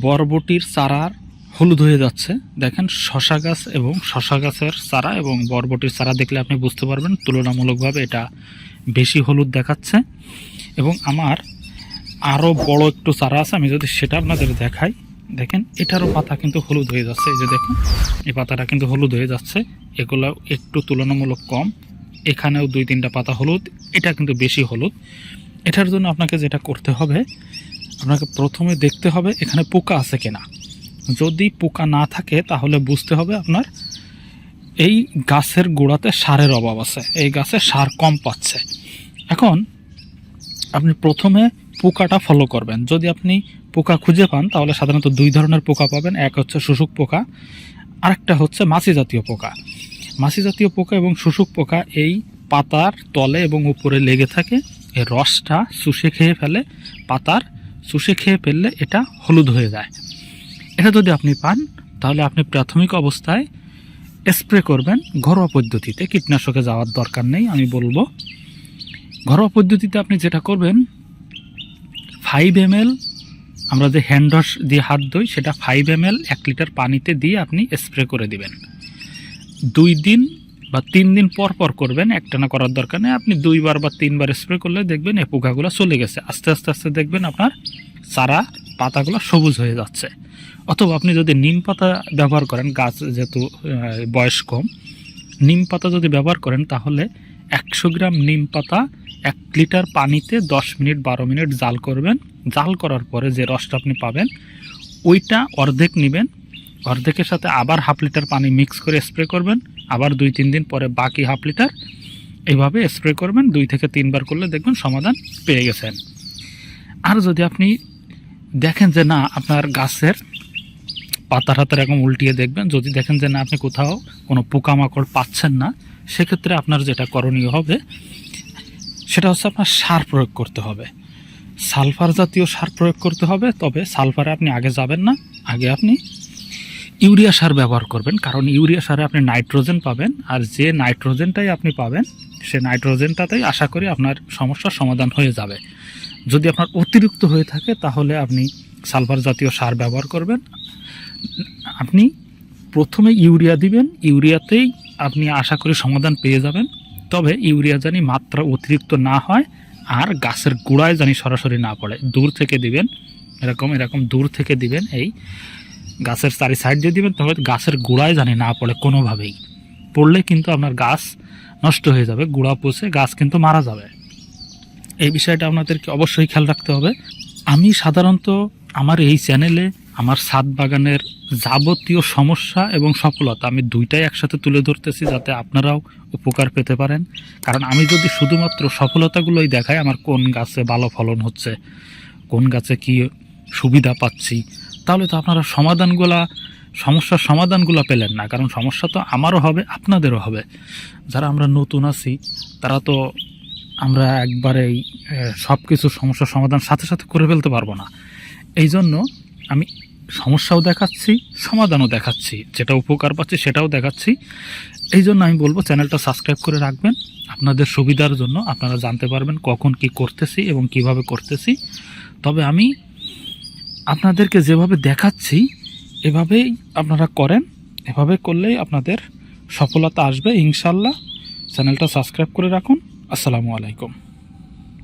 বরবটির চারার হলুদ হয়ে যাচ্ছে। দেখেন, শশা গাছ এবং শশা গাছের চারা এবং বরবটির চারা দেখলে আপনি বুঝতে পারবেন তুলনামূলকভাবে এটা বেশি হলুদ দেখাচ্ছে। এবং আমার আরও বড় একটু চারা আছে, আমি যদি সেটা আপনাদের দেখাই। দেখেন, এটারও পাতা কিন্তু হলুদ হয়ে যাচ্ছে, এই যে দেখুন, এই পাতাটা কিন্তু হলুদ হয়ে যাচ্ছে। এগুলো একটু তুলনামূলক কম। এখানেও দুই তিনটা পাতা হলুদ, এটা কিন্তু বেশি হলুদ। এটার জন্য আপনাকে যেটা করতে হবে আপনাকে প্রথমে দেখতে হবে এখানে পোকা আছে কিনা। যদি পোকা না থাকে, তাহলে বুঝতে হবে আপনার এই গাছের গোড়াতে সারের অভাব আছে, এই গাছে সার কম পাচ্ছে। এখন আপনি প্রথমে পোকাটা ফলো করবেন। যদি আপনি পোকা খুঁজে পান, তাহলে সাধারণত দুই ধরনের পোকা পাবেন। এক হচ্ছে শুশুক পোকা, আরেকটা হচ্ছে মাছি জাতীয় পোকা। মাছি জাতীয় পোকা এবং শুশুক পোকা এই পাতার তলে এবং উপরে লেগে থাকে। এই রসটা শুষে খেয়ে ফেলে, পাতার শুষে খেয়ে ফেললে এটা হলুদ হয়ে যায়। এটা যদি আপনি পান, তাহলে আপনি প্রাথমিক অবস্থায় স্প্রে করবেন ঘরোয়া পদ্ধতিতে। কীটনাশকে যাওয়ার দরকার নেই, আমি বলব। ঘরোয়া পদ্ধতিতে আপনি যেটা করবেন ফাইভ এম আমরা যে হ্যান্ড ওয়াশ দিয়ে হাত ধুই, সেটা ফাইভ এম এক লিটার পানিতে দিয়ে আপনি স্প্রে করে দিবেন। দুই দিন বা তিন দিন পর পর করবেন, একটানা করার দরকার নেই। আপনি দুইবার বা তিনবার স্প্রে করলে দেখবেন এই পোকাগুলো চলে গেছে। আস্তে আস্তে আস্তে দেখবেন আপনার চারা, পাতাগুলো সবুজ হয়ে যাচ্ছে। অথবা আপনি যদি নিম পাতা ব্যবহার করেন, গাছ যেহেতু বয়স কম, নিম পাতা যদি ব্যবহার করেন তাহলে একশো গ্রাম নিম পাতা এক লিটার পানিতে দশ মিনিট, বারো মিনিট জাল করবেন। জাল করার পরে যে রসটা আপনি পাবেন, ওইটা অর্ধেক নেবেন। অর্ধেকের সাথে আবার হাফ লিটার পানি মিক্স করে স্প্রে করবেন। আবার দুই, তিন দিন পরে বাকি হাফ লিটার এইভাবে স্প্রে করবেন। দুই থেকে তিনবার করলে দেখবেন সমাধান পেয়ে গেছেন। আর যদি আপনি দেখেন যে না, আপনার গাছের পাতার হাতে এরকম উল্টিয়ে দেখবেন, যদি দেখেন যে না, আপনি কোথাও কোনো পোকামাকড় পাচ্ছেন না, সেক্ষেত্রে আপনার যেটা করণীয় হবে, সেটা হচ্ছে আপনার সার প্রয়োগ করতে হবে। সালফার জাতীয় সার প্রয়োগ করতে হবে, তবে সালফারে আপনি আগে যাবেন না, আগে আপনি ইউরিয়া সার ব্যবহার করবেন, কারণ ইউরিয়া সারে আপনি নাইট্রোজেন পাবেন, আর যে নাইট্রোজেনটাই আপনি পাবেন, সে নাইট্রোজেনটাতেই আশা করি আপনার সমস্যার সমাধান হয়ে যাবে। যদি আপনার অতিরিক্ত হয়ে থাকে, তাহলে আপনি সালফার জাতীয় সার ব্যবহার করবেন। আপনি প্রথমে ইউরিয়া দিবেন, ইউরিয়াতেই আপনি আশা করি সমাধান পেয়ে যাবেন। তবে ইউরিয়া জানি মাত্রা অতিরিক্ত না হয়, আর গাছের গোড়ায় জানি সরাসরি না পড়ে। দূর থেকে দিবেন, এরকম এরকম দূর থেকে দিবেন এই গাছের চারি সাইড দিয়ে দিবেন, তবে গাছের গোড়ায় জানি না পড়ে কোনোভাবেই। পড়লে কিন্তু আপনার গাছ নষ্ট হয়ে যাবে, গোড়া পচে গাছ কিন্তু মারা যাবে। এই বিষয়টা আপনাদেরকে অবশ্যই খেয়াল রাখতে হবে। আমি সাধারণত আমার এই চ্যানেলে আমার ছাদ বাগানের যাবতীয় সমস্যা এবং সফলতা আমি দুইটাই একসাথে তুলে ধরতেছি যাতে আপনারাও উপকার পেতে পারেন। কারণ আমি যদি শুধুমাত্র সফলতাগুলোই দেখাই, আমার কোন গাছে ভালো ফলন হচ্ছে, কোন গাছে কি সুবিধা পাচ্ছি তাহলে তো আপনারা সমাধানগুলা, সমস্যার সমাধানগুলো পেলেন না। কারণ সমস্যা তো আমারও হবে, আপনাদেরও হবে। যারা আমরা নতুন আছি, তারা তো আমরা একবারেই সব কিছু সমস্যার সমাধান সাথে সাথে করে ফেলতে পারব না। এই জন্য আমি সমস্যাও দেখাচ্ছি, সমাধানও দেখাচ্ছি। যেটা উপকার পাচ্ছি, সেটাও দেখাচ্ছি। এই জন্য আমি বলব, চ্যানেলটা সাবস্ক্রাইব করে রাখবেন। আপনাদের সুবিধার জন্য আপনারা জানতে পারবেন কখন কি করতেছি এবং কীভাবে করতেছি। তবে আমি আপনাদেরকে যেভাবে দেখাচ্ছি, এভাবেই আপনারা করেন। এভাবে করলেই আপনাদের সফলতা আসবে, ইনশাল্লাহ। চ্যানেলটা সাবস্ক্রাইব করে রাখুন। আসসালামু আলাইকুম।